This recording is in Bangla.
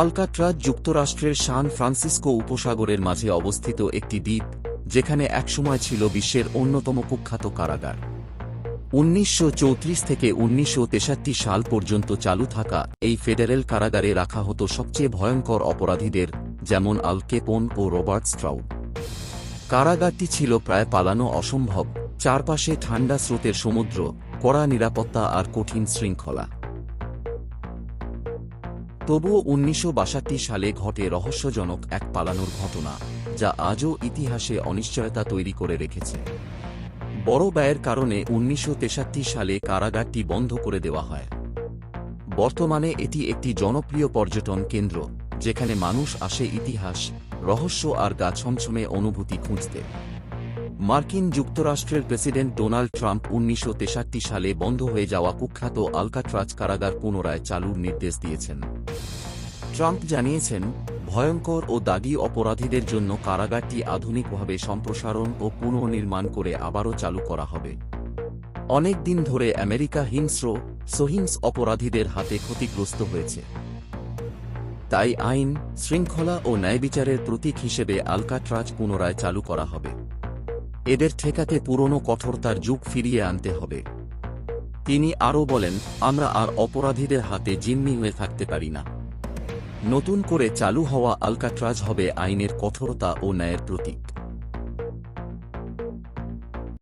আলকাট্রাজ যুক্তরাষ্ট্রের সান ফ্রান্সিসকো উপসাগরের মাঝে অবস্থিত একটি দ্বীপ, যেখানে একসময় ছিল বিশ্বের অন্যতম কুখ্যাত কারাগার। উনিশশো চৌত্রিশ থেকে উনিশশো তেষট্টি সাল পর্যন্ত চালু থাকা এই ফেডারেল কারাগারে রাখা হতো সবচেয়ে ভয়ঙ্কর অপরাধীদের, যেমন আল কেপন ও রবার্ট স্ট্রাউড। কারাগারটি ছিল প্রায় পালানো অসম্ভব, চারপাশে ঠান্ডা স্রোতের সমুদ্র, কড়া নিরাপত্তা আর কঠিন শৃঙ্খলা। তবুও উনিশশো বাষট্টি সালে ঘটে রহস্যজনক এক পালানোর ঘটনা, যা আজও ইতিহাসে অনিশ্চয়তা তৈরি করে রেখেছে। বড় ব্যয়ের কারণে উনিশশো তেষট্টি সালে কারাগারটি বন্ধ করে দেওয়া হয়। বর্তমানে এটি একটি জনপ্রিয় পর্যটন কেন্দ্র, যেখানে মানুষ আসে ইতিহাস, রহস্য আর গা ছমছমে অনুভূতি খুঁজতে। মার্কিন যুক্তরাষ্ট্রের প্রেসিডেন্ট ডোনাল্ড ট্রাম্প উনিশশো তেষট্টি সালে বন্ধ হয়ে যাওয়া কুখ্যাত আলকাট্রাজ কারাগার পুনরায় চালুর নির্দেশ দিয়েছেন। ট্রাম্প জানিয়েছেন, ভয়ঙ্কর ও দাগি অপরাধীদের জন্য কারাগারটি আধুনিকভাবে সম্প্রসারণ ও পুনর্নির্মাণ করে আবারও চালু করা হবে। অনেক দিন ধরে আমেরিকা হিংস্র, সহিংস অপরাধীদের হাতে ক্ষতিগ্রস্ত হয়েছে। তাই আইন, শৃঙ্খলা ও ন্যায়বিচারের প্রতীক হিসেবে আলকাট্রাজ পুনরায় চালু করা হবে। এদের ঠেকাতে পুরনো কঠোরতার যুগ ফিরিয়ে আনতে হবে। তিনি আরও বলেন, আমরা আর অপরাধীদের হাতে জিম্মি হয়ে থাকতে পারি না। নতুন করে চালু হওয়া আলকাট্রাজ হবে আইনের কঠোরতা ও ন্যায়ের প্রতীক।